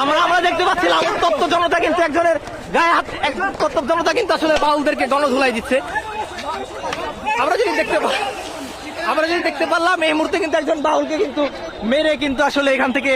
আমরা আমরা দেখতে পাচ্ছিলাম উত্তপ্ত জনতা কিন্তু একজনের গায়ে হাত একজন উত্তপ্ত জনতা কিন্তু আসলে বাউলদেরকে গণধুলাই দিচ্ছে। আমরা যদি দেখতে পা- আমরা যদি দেখতে পারলাম এই মুহূর্তে কিন্তু একজন বাউলকে কিন্তু মেরে কিন্তু আসলে এখান থেকে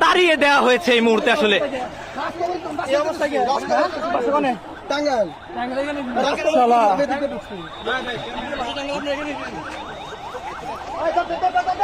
তাড়িয়ে দেওয়া হয়েছে এই মুহূর্তে আসলে। এই